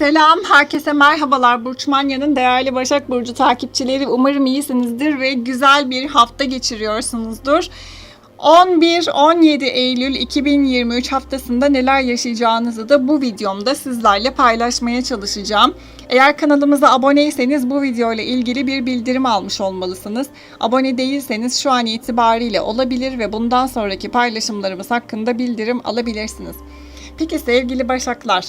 Selam, herkese merhabalar. Burç Manya'nın değerli Başak Burcu takipçileri. Umarım iyisinizdir ve güzel bir hafta geçiriyorsunuzdur. 11-17 Eylül 2023 haftasında neler yaşayacağınızı da bu videomda sizlerle paylaşmaya çalışacağım. Eğer kanalımıza aboneyseniz bu video ile ilgili bir bildirim almış olmalısınız. Abone değilseniz şu an itibariyle olabilir ve bundan sonraki paylaşımlarımız hakkında bildirim alabilirsiniz. Peki sevgili Başaklar,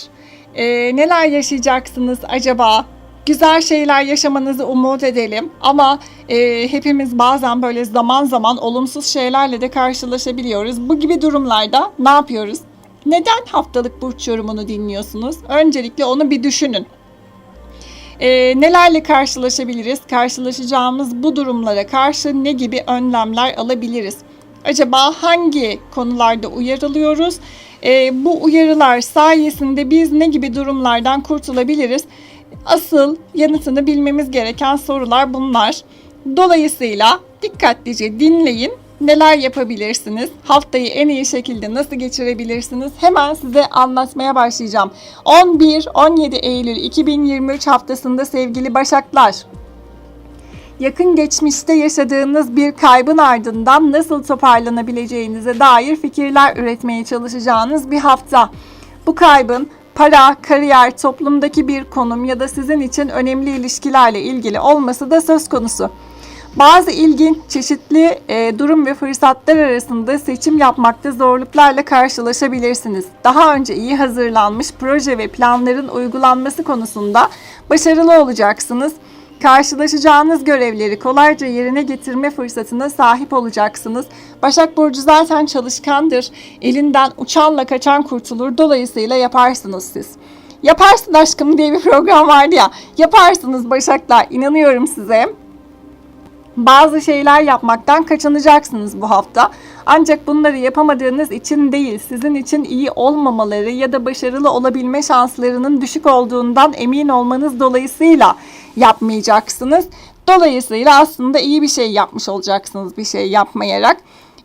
e, neler yaşayacaksınız acaba? Güzel şeyler yaşamanızı umut edelim ama e, hepimiz bazen böyle zaman zaman olumsuz şeylerle de karşılaşabiliyoruz. Bu gibi durumlarda ne yapıyoruz? Neden haftalık burç yorumunu dinliyorsunuz? Öncelikle onu bir düşünün. E, nelerle karşılaşabiliriz? Karşılaşacağımız bu durumlara karşı ne gibi önlemler alabiliriz? Acaba hangi konularda uyarılıyoruz? E, bu uyarılar sayesinde biz ne gibi durumlardan kurtulabiliriz? Asıl yanıtını bilmemiz gereken sorular bunlar. Dolayısıyla dikkatlice dinleyin. Neler yapabilirsiniz? Haftayı en iyi şekilde nasıl geçirebilirsiniz? Hemen size anlatmaya başlayacağım. 11-17 Eylül 2023 haftasında sevgili Başaklar, yakın geçmişte yaşadığınız bir kaybın ardından nasıl toparlanabileceğinize dair fikirler üretmeye çalışacağınız bir hafta. Bu kaybın para, kariyer, toplumdaki bir konum ya da sizin için önemli ilişkilerle ilgili olması da söz konusu. Bazı ilginç, çeşitli e, durum ve fırsatlar arasında seçim yapmakta zorluklarla karşılaşabilirsiniz. Daha önce iyi hazırlanmış proje ve planların uygulanması konusunda başarılı olacaksınız. Karşılaşacağınız görevleri kolayca yerine getirme fırsatına sahip olacaksınız. Başak Burcu zaten çalışkandır. Elinden uçanla kaçan kurtulur. Dolayısıyla yaparsınız siz. Yaparsın aşkım diye bir program vardı ya. Yaparsınız Başaklar. İnanıyorum size bazı şeyler yapmaktan kaçınacaksınız bu hafta. Ancak bunları yapamadığınız için değil, sizin için iyi olmamaları ya da başarılı olabilme şanslarının düşük olduğundan emin olmanız dolayısıyla yapmayacaksınız. Dolayısıyla aslında iyi bir şey yapmış olacaksınız bir şey yapmayarak.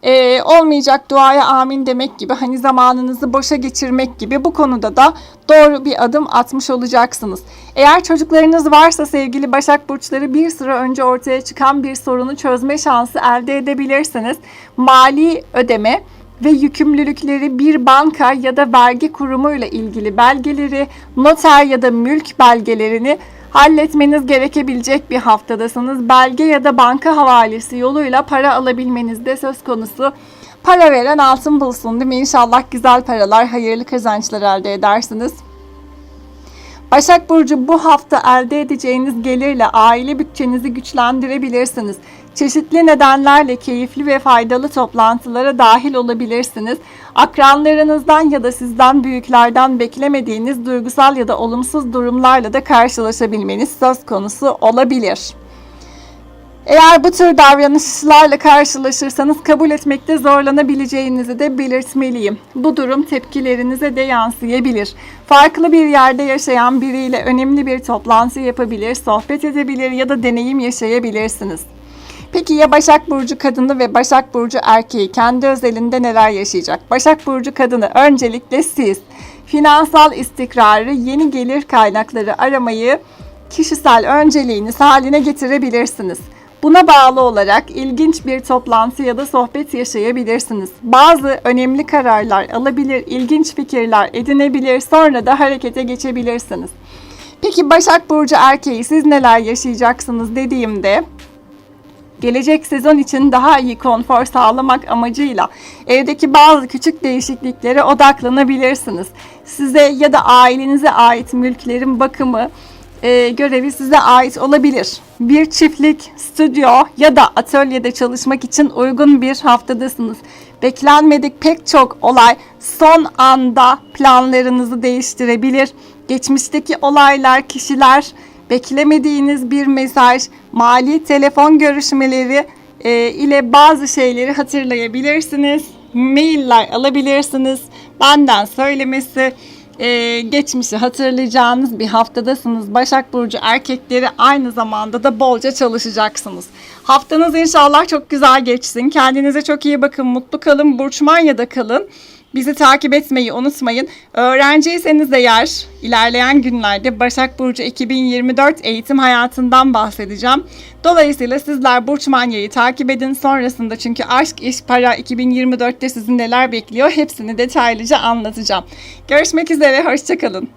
Ee, olmayacak duaya amin demek gibi hani zamanınızı boşa geçirmek gibi bu konuda da doğru bir adım atmış olacaksınız. Eğer çocuklarınız varsa sevgili Başak Burçları bir süre önce ortaya çıkan bir sorunu çözme şansı elde edebilirsiniz. Mali ödeme ve yükümlülükleri bir banka ya da vergi kurumuyla ilgili belgeleri, noter ya da mülk belgelerini halletmeniz gerekebilecek bir haftadasınız. Belge ya da banka havalesi yoluyla para alabilmeniz de söz konusu. Para veren altın bulsun değil mi? İnşallah güzel paralar, hayırlı kazançlar elde edersiniz. Başak Burcu bu hafta elde edeceğiniz gelirle aile bütçenizi güçlendirebilirsiniz. Çeşitli nedenlerle keyifli ve faydalı toplantılara dahil olabilirsiniz. Akranlarınızdan ya da sizden büyüklerden beklemediğiniz duygusal ya da olumsuz durumlarla da karşılaşabilmeniz söz konusu olabilir. Eğer bu tür davranışlarla karşılaşırsanız kabul etmekte zorlanabileceğinizi de belirtmeliyim. Bu durum tepkilerinize de yansıyabilir. Farklı bir yerde yaşayan biriyle önemli bir toplantı yapabilir, sohbet edebilir ya da deneyim yaşayabilirsiniz. Peki ya Başak Burcu kadını ve Başak Burcu erkeği kendi özelinde neler yaşayacak? Başak Burcu kadını öncelikle siz finansal istikrarı, yeni gelir kaynakları aramayı kişisel önceliğiniz haline getirebilirsiniz. Buna bağlı olarak ilginç bir toplantı ya da sohbet yaşayabilirsiniz. Bazı önemli kararlar alabilir, ilginç fikirler edinebilir, sonra da harekete geçebilirsiniz. Peki Başak Burcu erkeği siz neler yaşayacaksınız dediğimde gelecek sezon için daha iyi konfor sağlamak amacıyla evdeki bazı küçük değişikliklere odaklanabilirsiniz. Size ya da ailenize ait mülklerin bakımı e, görevi size ait olabilir. Bir çiftlik, stüdyo ya da atölyede çalışmak için uygun bir haftadasınız. Beklenmedik pek çok olay son anda planlarınızı değiştirebilir. Geçmişteki olaylar, kişiler, beklemediğiniz bir mesaj, mali telefon görüşmeleri e, ile bazı şeyleri hatırlayabilirsiniz. Mailler alabilirsiniz. Benden söylemesi e, geçmişi hatırlayacağınız bir haftadasınız. Başak Burcu erkekleri aynı zamanda da bolca çalışacaksınız. Haftanız inşallah çok güzel geçsin. Kendinize çok iyi bakın, mutlu kalın, Burç Manya'da kalın. Bizi takip etmeyi unutmayın. Öğrenciyseniz eğer ilerleyen günlerde Başak Burcu 2024 eğitim hayatından bahsedeceğim. Dolayısıyla sizler Burç Manya'yı takip edin. Sonrasında çünkü aşk, iş, para 2024'te sizi neler bekliyor hepsini detaylıca anlatacağım. Görüşmek üzere, hoşçakalın.